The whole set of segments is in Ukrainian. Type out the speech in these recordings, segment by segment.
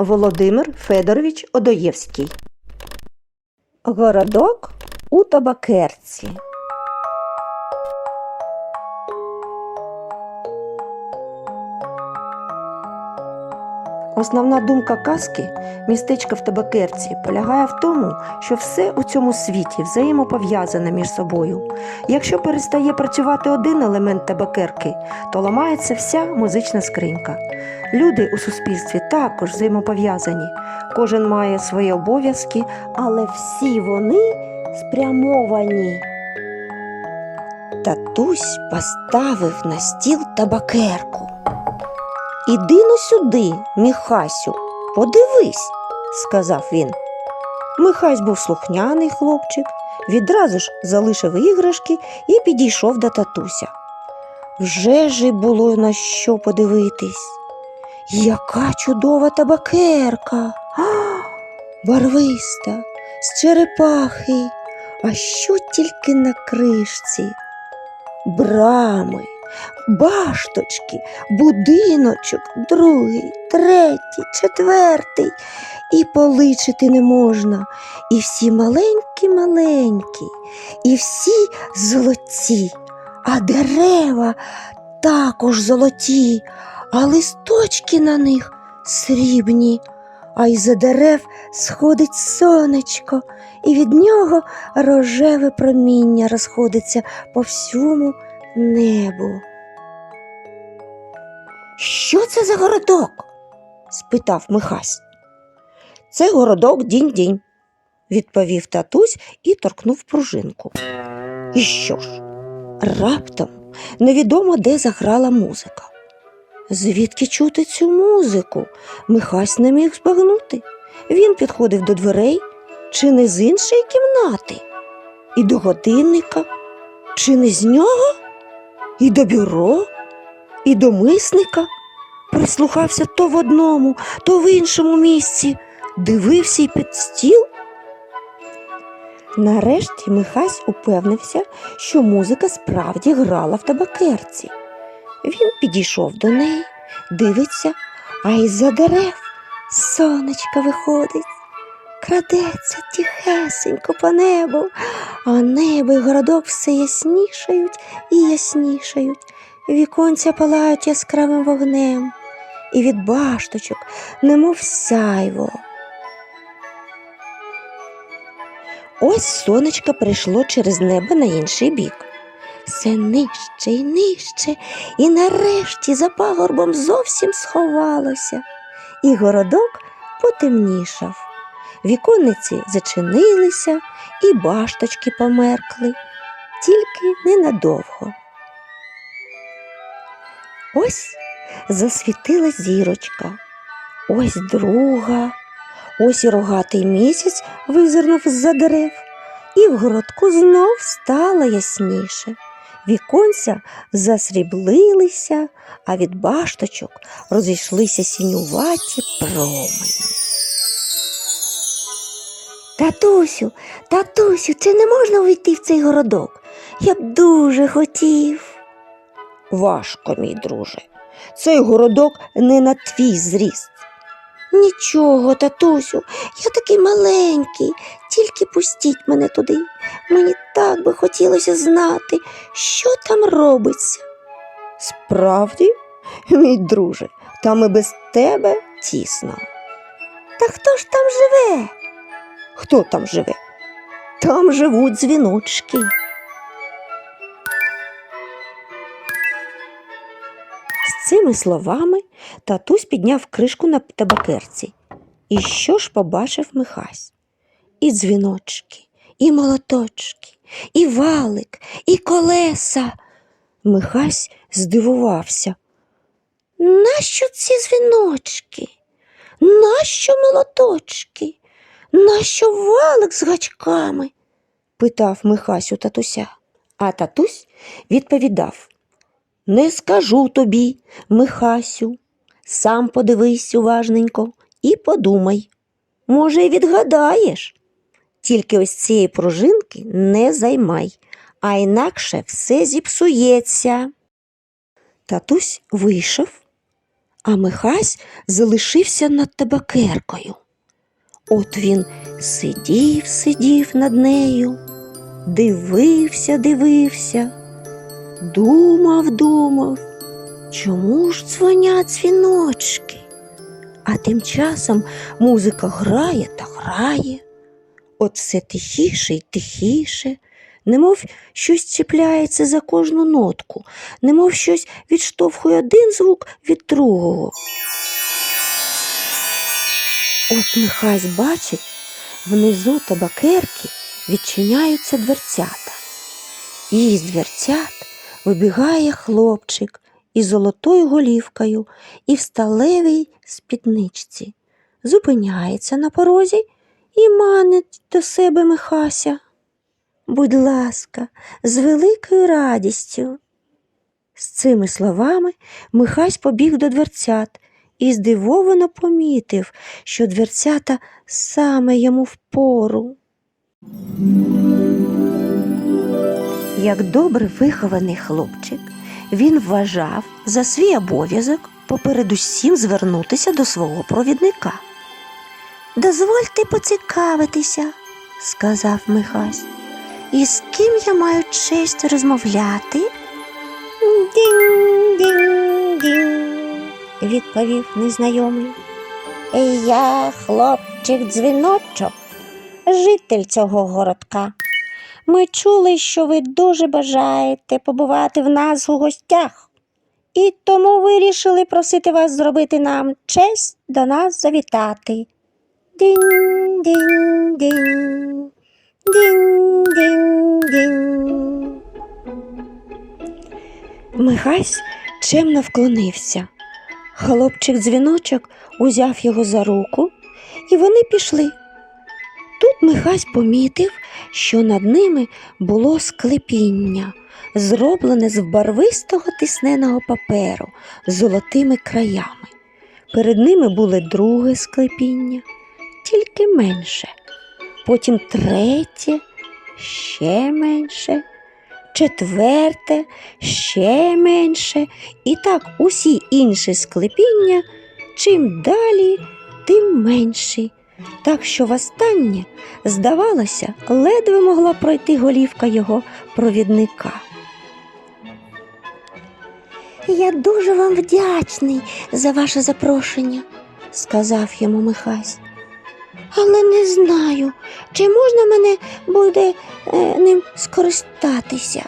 Володимир Федорович Одоєвський. Городок у табакерці. Основна думка казки містечка в табакерці полягає в тому, що все у цьому світі взаємопов'язане між собою. Якщо перестає працювати один елемент табакерки, то ламається вся музична скринька. Люди у суспільстві також взаємопов'язані. Кожен має свої обов'язки, але всі вони спрямовані. Татусь поставив на стіл табакерку. Іди но сюди, Міхасю, подивись, сказав він. Михась був слухняний хлопчик, відразу ж залишив іграшки і підійшов до татуся. Вже ж було на що подивитись. Яка чудова табакерка, а, барвиста, з черепахи, а що тільки на кришці? Брами, башточки, будиночок, другий, третій, четвертий, і поличити не можна. І всі маленькі-маленькі, і всі золоті, а дерева також золоті, а листочки на них срібні, а й за дерев сходить сонечко, і від нього рожеве проміння розходиться по всьому небу. Що це за городок? спитав Михась. Це городок дінь-дінь, відповів татусь і торкнув пружинку. І що ж? Раптом невідомо де заграла музика. Звідки чути цю музику? Михась не міг збагнути. Він підходив до дверей, чи не з іншої кімнати, і до годинника, чи не з нього, і до бюро, і до мисника. Прислухався то в одному, то в іншому місці, дивився й під стіл. Нарешті Михась упевнився, що музика справді грала в табакерці. Він підійшов до неї, дивиться, а із-за дерев сонечко виходить, крадеться тихесенько по небу, а небо й городок все яснішають і яснішають. Віконця палають яскравим вогнем, і від башточок, немов сяйво. Ось сонечко прийшло через небо на інший бік. Все нижче й нижче, і нарешті за пагорбом зовсім сховалося, і городок потемнішав. Віконниці зачинилися, і башточки померкли, тільки ненадовго. Ось засвітила зірочка, ось друга, ось і рогатий місяць визирнув з-за дерев, і в городку знов стало ясніше. Віконця засріблилися, а від башточок розійшлися сінюваті промені. Татусю, татусю, чи не можна увійти в цей городок? Я б дуже хотів. Важко, мій друже. Цей городок не на твій зріст. Нічого, татусю, я такий маленький, тільки пустіть мене туди. Мені так би хотілося знати, що там робиться. Справді, мій друже, там і без тебе тісно. Та хто ж там живе? Хто там живе? Там живуть дзвіночки. З цими словами татусь підняв кришку на табакерці. І що ж побачив Михась? І дзвіночки, і молоточки, і валик, і колеса. Михась здивувався. Нащо ці дзвіночки? Нащо молоточки? Нащо валик з гачками? питав Михась у татуся. А татусь відповідав Не скажу тобі, Михасю, сам подивись уважненько і подумай. Може, відгадаєш. Тільки ось цієї пружинки не займай, а інакше все зіпсується. Татусь вийшов, а Михась залишився над табакеркою. От він сидів, сидів над нею, дивився, дивився, думав, думав, чому ж дзвонять дзвіночки? А тим часом музика грає та грає. От все тихіше й тихіше, немов щось чіпляється за кожну нотку, немов щось відштовхує один звук від другого. От Михась бачить, внизу табакерки відчиняються дверцята. І з дверцят вибігає хлопчик із золотою голівкою і в сталевій спідничці, зупиняється на порозі і манить до себе Михася. Будь ласка, з великою радістю. З цими словами Михась побіг до дверцят і здивовано помітив, що дверцята саме йому впору. Як добре вихований хлопчик, він вважав за свій обов'язок попередусім звернутися до свого провідника. Дозвольте поцікавитися, сказав Михась. І з ким я маю честь розмовляти? Дінь-дінь-дінь, відповів незнайомий. Я хлопчик дзвіночок, житель цього городка. Ми чули, що ви дуже бажаєте побувати в нас у гостях, і тому вирішили просити вас зробити нам честь до нас завітати. Дінь-дінь-дінь. Дінь-дінь-дінь. Михась чемно вклонився. Хлопчик дзвіночок узяв його за руку, і вони пішли. Тут Михась помітив, що над ними було склепіння, зроблене з барвистого тисненого паперу з золотими краями. Перед ними були друге склепіння, тільки менше потім третє, ще менше, четверте, ще менше, і так усі інші склепіння, чим далі, тим менші. Так що востаннє, здавалося, ледве могла пройти голівка його провідника. Я дуже вам вдячний за ваше запрошення, сказав йому Михась але не знаю, чи можна мене буде е, ним скористатися.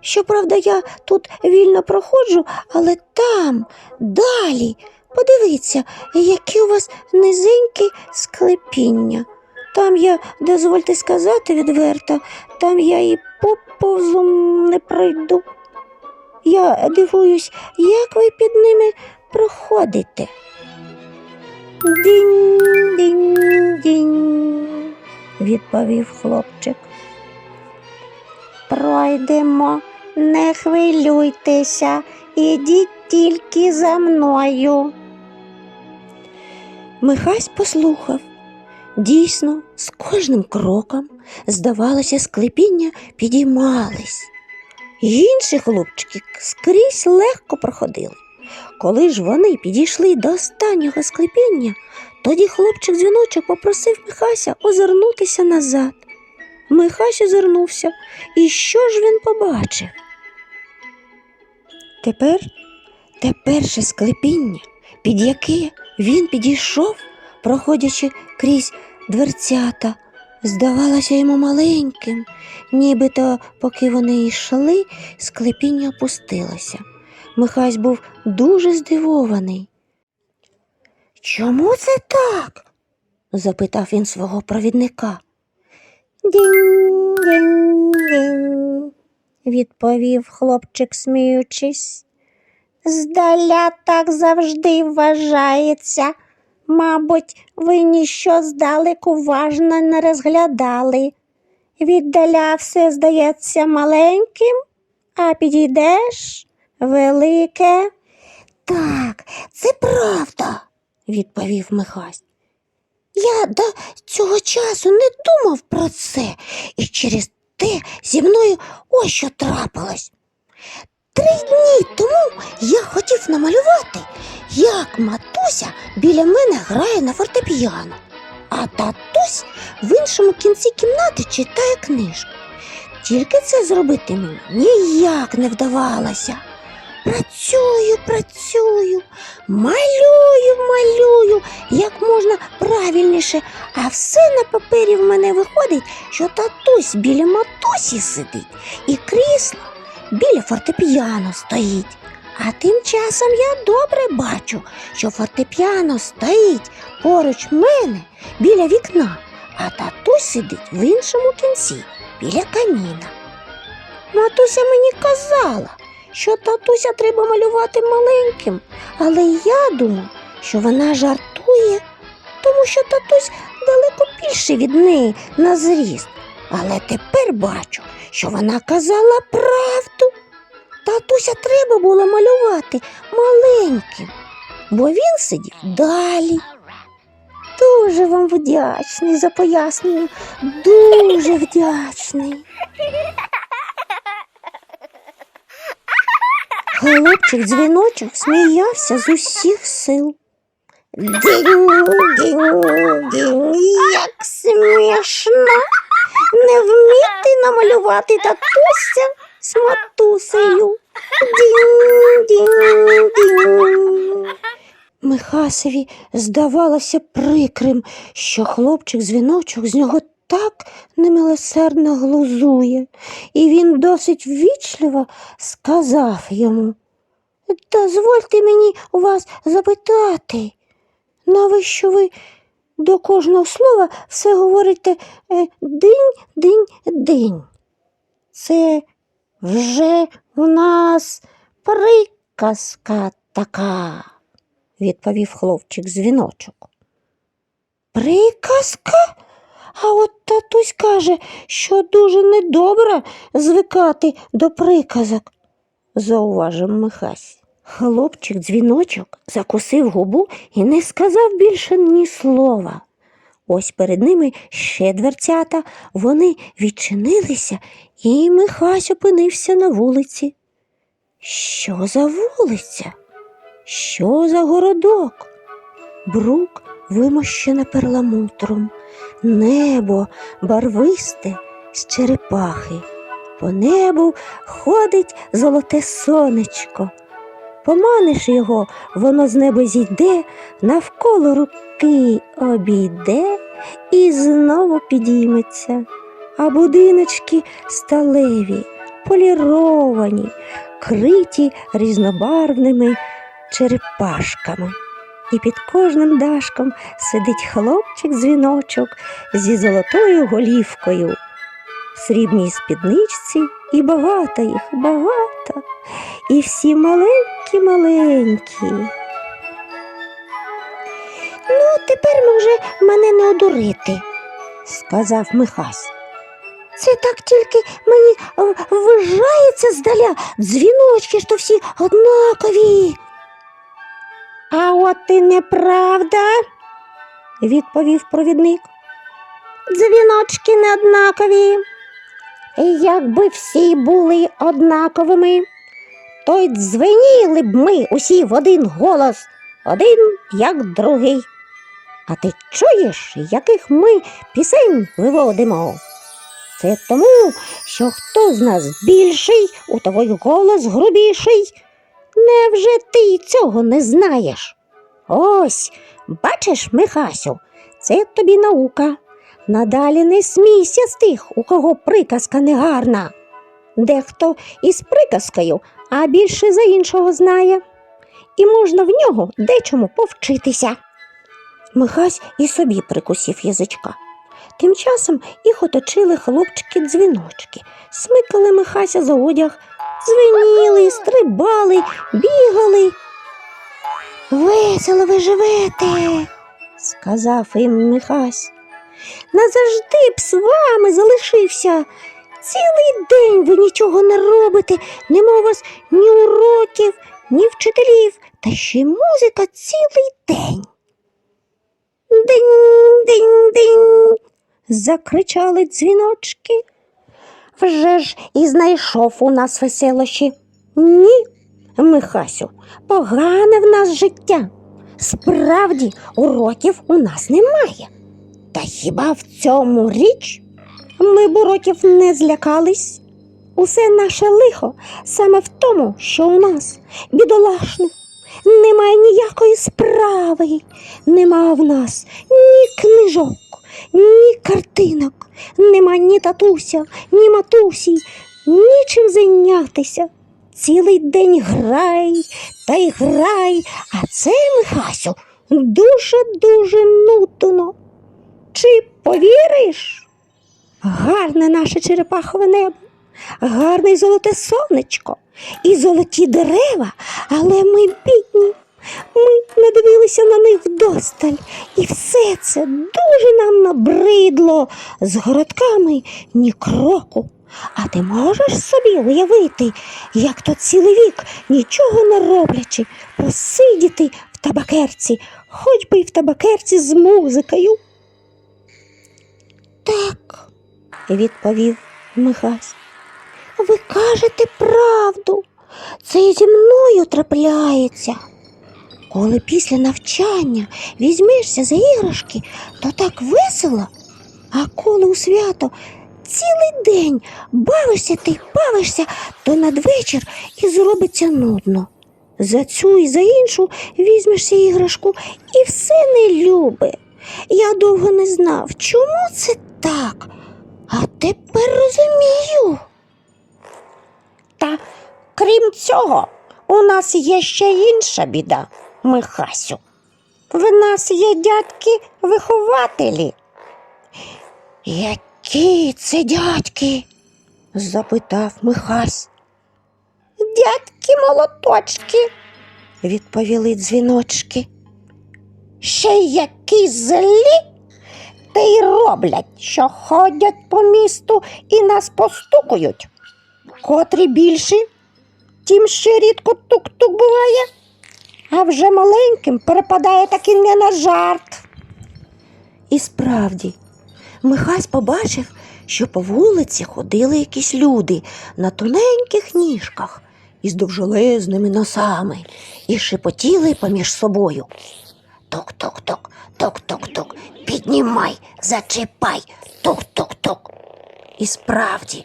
Щоправда, я тут вільно проходжу, але там, далі, подивіться, які у вас низенькі склепіння. Там я, дозвольте сказати відверто, там я і поповзу не пройду. Я дивуюсь, як ви під ними проходите. Дінь-дінь-дінь, відповів хлопчик. Пройдемо, не хвилюйтеся, ідіть тільки за мною. Михась послухав. Дійсно, з кожним кроком, здавалося, склепіння підіймались. Інші хлопчики скрізь легко проходили. Коли ж вони підійшли до останнього склепіння, тоді хлопчик дзвіночок попросив Михася озирнутися назад. Михась озирнувся, і що ж він побачив? Тепер те перше склепіння, під яке він підійшов, проходячи крізь дверцята, здавалося йому маленьким, нібито, поки вони йшли, склепіння опустилося. Михась був дуже здивований. Чому це так? запитав він свого провідника. Дінь-дінь-дінь, відповів хлопчик, сміючись. Здаля так завжди вважається. Мабуть, ви ніщо здалеку уважно не розглядали. Віддаля все здається маленьким, а підійдеш велике. Так, це правда, відповів Михась. Я до цього часу не думав про це, і через те зі мною ось що трапилось. Три дні тому я хотів намалювати, як матуся біля мене грає на фортепіано, а татусь в іншому кінці кімнати читає книжку. Тільки це зробити мені ніяк не вдавалося. Працюю, працюю, малюю, малюю, як можна правильніше, а все на папері в мене виходить, що татусь біля матусі сидить, і крісло біля фортепіано стоїть. А тим часом я добре бачу, що фортепіано стоїть поруч мене біля вікна, а татусь сидить в іншому кінці, біля каміна. Матуся мені казала, що татуся треба малювати маленьким, але я думаю, що вона жартує, тому що татусь далеко більше від неї на зріст. Але тепер бачу, що вона казала правду. Татуся треба було малювати маленьким, бо він сидів далі. Дуже вам вдячний за пояснення, дуже вдячний. Голубчик дзвіночок сміявся з усіх сил. Дінь, дінь, дінь, як смішно. Не вміти намалювати татуся з матусею. Михасові здавалося прикрим, що хлопчик дзвіночок з нього так немилосердно глузує, і він досить ввічливо сказав йому Дозвольте мені у вас запитати, навіщо ви до кожного слова все говорите е, динь, динь, динь. Це вже у нас приказка така, відповів хлопчик дзвіночок. Приказка? А от татусь каже, що дуже недобре звикати до приказок, зауважив Михась. Хлопчик дзвіночок закусив губу і не сказав більше ні слова. Ось перед ними ще дверцята, вони відчинилися, і Михась опинився на вулиці. Що за вулиця? Що за городок? Брук вимощена перламутром, небо барвисте з черепахи. По небу ходить золоте сонечко. Поманиш його, воно з неба зійде, навколо руки обійде і знову підійметься. А будиночки сталеві, поліровані, криті різнобарвними черепашками. І під кожним дашком сидить хлопчик-дзвіночок зі золотою голівкою, в срібній спідничці, і багато їх, багато, і всі маленькі-маленькі. Ну, тепер може мене не одурити, сказав Михась. Це так тільки мені вважається здаля, дзвіночки то всі однакові. А от і неправда, відповів провідник. Дзвіночки не однакові. Якби всі були однаковими, то й дзвеніли б ми усі в один голос, один як другий. А ти чуєш, яких ми пісень виводимо? Це тому, що хто з нас більший, у того й голос грубіший. Невже ти цього не знаєш? Ось, бачиш, Михасю, це тобі наука. Надалі не смійся з тих, у кого приказка негарна. Дехто із приказкою, а більше за іншого знає, і можна в нього дечому повчитися. Михась і собі прикусів язичка. Тим часом їх оточили хлопчики-дзвіночки, смикали Михася за одяг, дзвеніли, стрибали, бігали. Весело ви живете, сказав їм Михась. Назавжди б з вами залишився. Цілий день ви нічого не робите, нема у вас ні уроків, ні вчителів, та ще музика цілий день. Динь, динь, динь. закричали дзвіночки. Вже ж і знайшов у нас веселощі. Ні, Михасю, погане в нас життя. Справді, уроків у нас немає. Та хіба в цьому річ? Ми б уроків не злякались. Усе наше лихо саме в тому, що у нас, бідолашних, немає ніякої справи, нема в нас ні книжок, ні картинок, нема ні татуся, ні матусі, нічим зайнятися. Цілий день грай та й грай, а це, Михасю, дуже-дуже нудно. Чи повіриш? Гарне наше черепахове небо, гарне й золоте сонечко і золоті дерева, але ми бідні. Ми не дивилися на них вдосталь, і все це дуже нам набридло з городками ні кроку. А ти можеш собі уявити, як то цілий вік, нічого не роблячи, посидіти в табакерці, хоч би й в табакерці з музикою? Так, відповів Михась. Ви кажете правду, це зі мною трапляється. Коли після навчання візьмешся за іграшки, то так весело, а коли у свято цілий день бавишся ти бавишся, то надвечір і зробиться нудно. За цю і за іншу візьмешся іграшку і все не любе. Я довго не знав, чому це так, а тепер розумію. Та крім цього, у нас є ще інша біда, Михасю. В нас є дядьки-вихователі. Які це дядьки? запитав Михась. Дядьки молоточки, відповіли дзвіночки. Ще які злі, та й роблять, що ходять по місту і нас постукують. Котрі більші, тим ще рідко тук-тук буває, а вже маленьким перепадає таки не на жарт. І справді, Михась побачив, що по вулиці ходили якісь люди на тоненьких ніжках із довжелезними носами і шепотіли поміж собою. Тук-тук-тук, тук-тук-тук, піднімай, зачіпай, тук-тук-тук. І справді,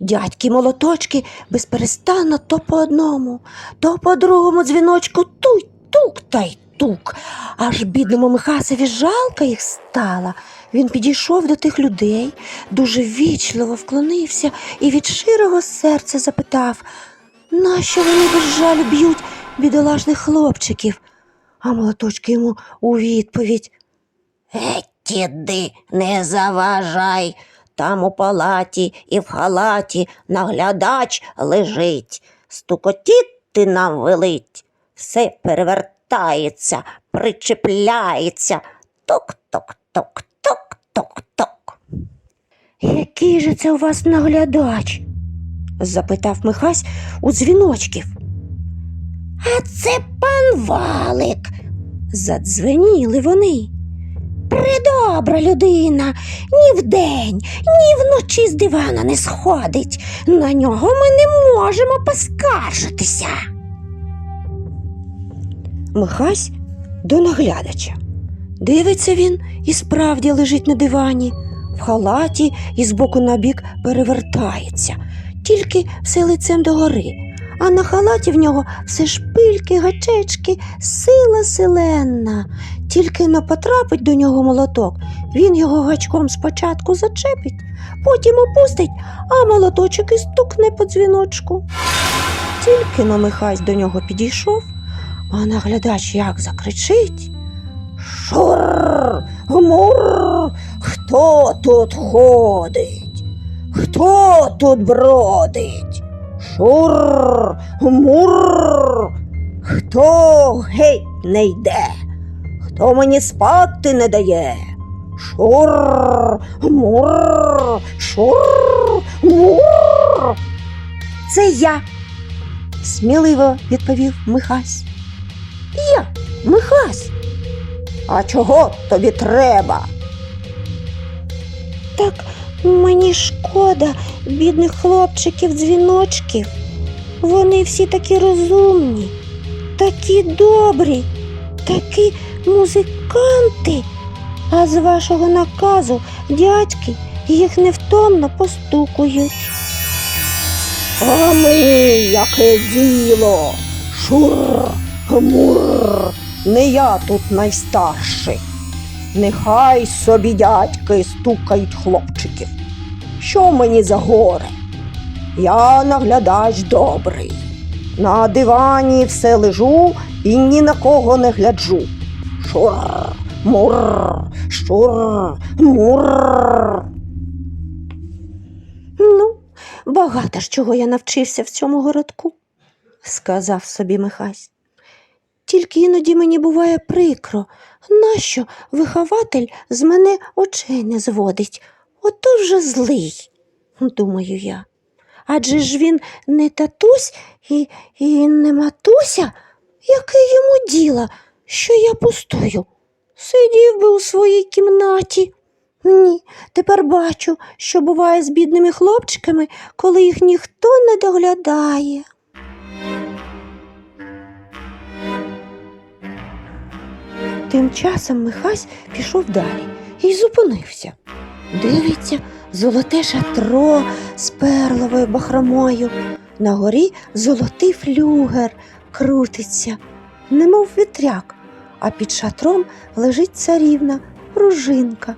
дядьки молоточки безперестанно то по одному, то по другому дзвіночку туй, тук та й тук. Аж бідному Михасові жалко їх стало. Він підійшов до тих людей, дуже ввічливо вклонився і від щирого серця запитав, нащо вони без жалю б'ють бідолашних хлопчиків? А молоточки йому у відповідь. Геть не заважай. Там у палаті і в халаті наглядач лежить. Стукотіти нам велить, все перевертається, причепляється. Тук-тук-тук-тук-тук-тук. Який же це у вас наглядач? запитав Михась у дзвіночків. А це пан Валик. Задзвеніли вони. Придобра людина, ні вдень, ні вночі з дивана не сходить. На нього ми не можемо поскаржитися. Михась до наглядача. Дивиться він і справді лежить на дивані, в халаті і з боку на бік перевертається, тільки все лицем догори, а на халаті в нього все шпильки, гачечки, сила селенна. Тільки но потрапить до нього молоток, він його гачком спочатку зачепить, потім опустить, а молоточок і стукне по дзвіночку. Тільки но Михась до нього підійшов, а наглядач як закричить. Шур, гмур, хто тут ходить? Хто тут бродить? Шур, гмур, хто геть не йде? Хто мені спати не дає? Шур, гмур, шур, гмур. Це я, сміливо відповів Михась. Я, Михась. А чого тобі треба? Так мені шкода бідних хлопчиків дзвіночків. Вони всі такі розумні, такі добрі, такі музиканти. А з вашого наказу дядьки їх невтомно постукують. А ми яке діло? Шур, мур, не я тут найстарший. Нехай собі дядьки стукають хлопчиків. Що мені за горе? Я наглядач добрий. На дивані все лежу і ні на кого не гляджу. Шур, мур, шур, мур. Ну, багато ж чого я навчився в цьому городку, сказав собі Михась. Тільки іноді мені буває прикро, нащо вихователь з мене очей не зводить, ото вже злий, думаю я. Адже ж він не татусь і, і не матуся, яке йому діло, що я пустую. Сидів би у своїй кімнаті. Ні, тепер бачу, що буває з бідними хлопчиками, коли їх ніхто не доглядає. Тим часом Михась пішов далі і зупинився. Дивиться, золоте шатро з перловою бахромою. На горі золотий флюгер крутиться, немов вітряк, а під шатром лежить царівна пружинка.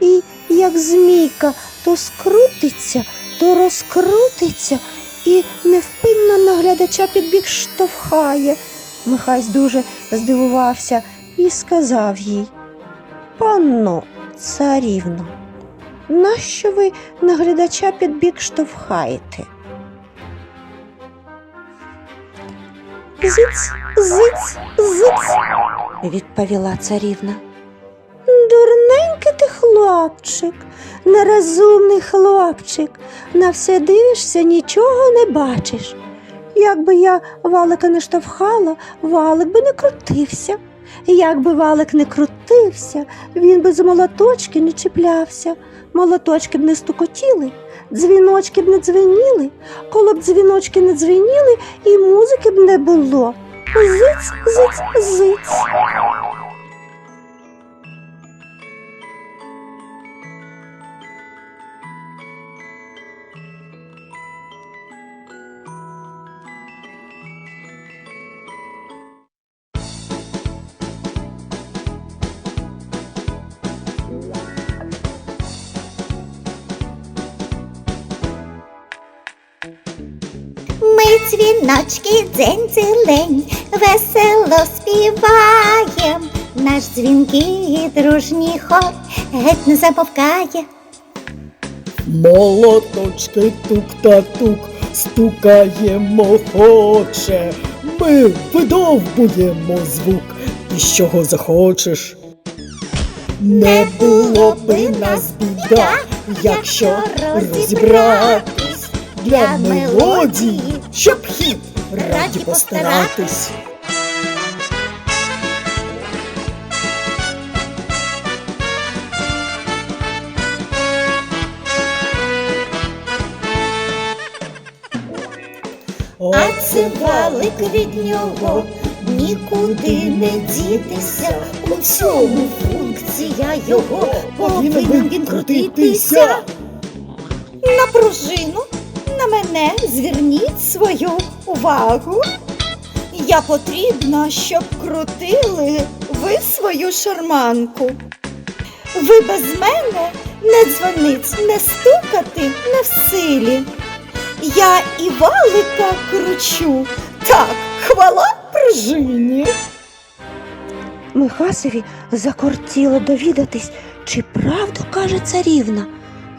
І, як змійка, то скрутиться, то розкрутиться і невпинно наглядача під бік штовхає. Михась дуже здивувався і сказав їй Панно царівно, нащо ви наглядача під бік штовхаєте? Зиць, зиць, зиць, відповіла царівна. Дурненький ти хлопчик, нерозумний хлопчик, на все дивишся, нічого не бачиш. Якби я валика не штовхала, валик би не крутився. Якби валик не крутився, він би за молоточки не чіплявся, молоточки б не стукотіли, дзвіночки б не дзвеніли, коли б дзвіночки не дзвеніли, і музики б не було. Зиць, зиць, зиць. Ми дзвіночки дзень-дзелень, весело співаєм. Наш дзвінкий дружній хор геть не замовкає. Молоточки тук та тук, стукаємо хоче. Ми видовбуємо звук, і з чого захочеш. Не було би нас біда, якщо розібратись для мелодії, щоб хід раді постаратись. А це валик від нього нікуди не дітися. У цьому функція його повинен він крутитися. На пружину мене зверніть свою увагу. Я потрібна, щоб крутили ви свою шарманку. Ви без мене не дзвонить, не стукати не в силі. Я і валика кручу. Так, хвала пружині. Михасові закортіло довідатись, чи правду каже царівна.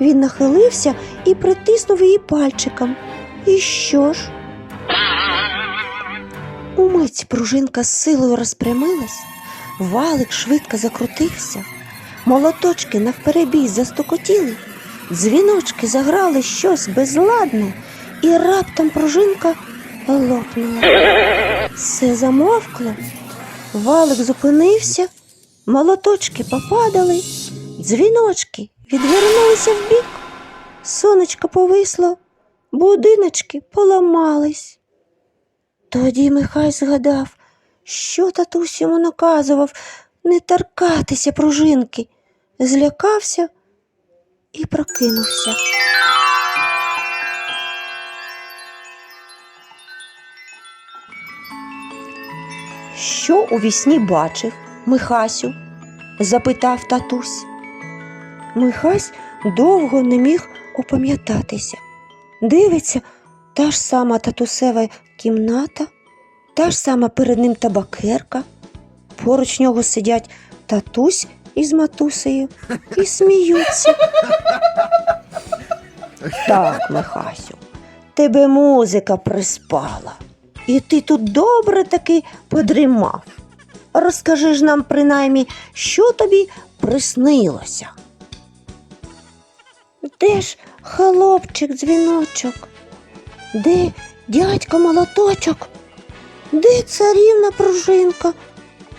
Він нахилився і притиснув її пальчиком. І що ж? Умить пружинка з силою розпрямилась, валик швидко закрутився, молоточки навперебій застукотіли, дзвіночки заграли щось безладне, і раптом пружинка лопнула. Все замовкло. Валик зупинився, молоточки попадали, дзвіночки відвернулися вбік, сонечко повисло, будиночки поламались. Тоді Михай згадав, що татусь йому наказував не торкатися пружинки, злякався і прокинувся. Що у вісні бачив, Михасю? запитав татусь. Михась довго не міг опам'ятатися. Дивиться, та ж сама татусева кімната, та ж сама перед ним табакерка. Поруч нього сидять татусь із матусею і сміються. Так, Михасю, тебе музика приспала, і ти тут добре таки подрімав. Розкажи ж нам принаймні, що тобі приснилося. Де ж хлопчик дзвіночок? Де дядько молоточок? Де царівна пружинка?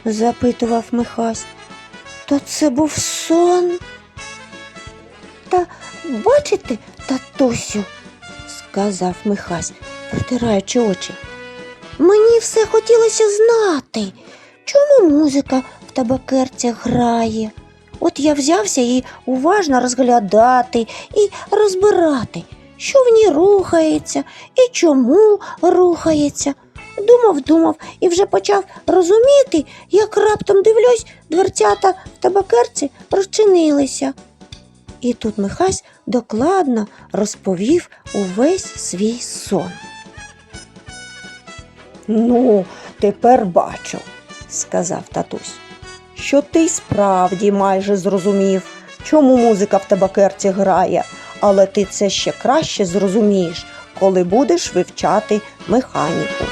запитував Михась. То це був сон. Та бачите, татусю, сказав Михась, протираючи очі. Мені все хотілося знати, чому музика в табакерці грає. От я взявся її уважно розглядати і розбирати, що в ній рухається і чому рухається. Думав, думав і вже почав розуміти, як раптом дивлюсь, дверцята в табакерці розчинилися. І тут Михась докладно розповів увесь свій сон. Ну, тепер бачу, сказав татусь, що ти справді майже зрозумів, чому музика в табакерці грає, але ти це ще краще зрозумієш, коли будеш вивчати механіку.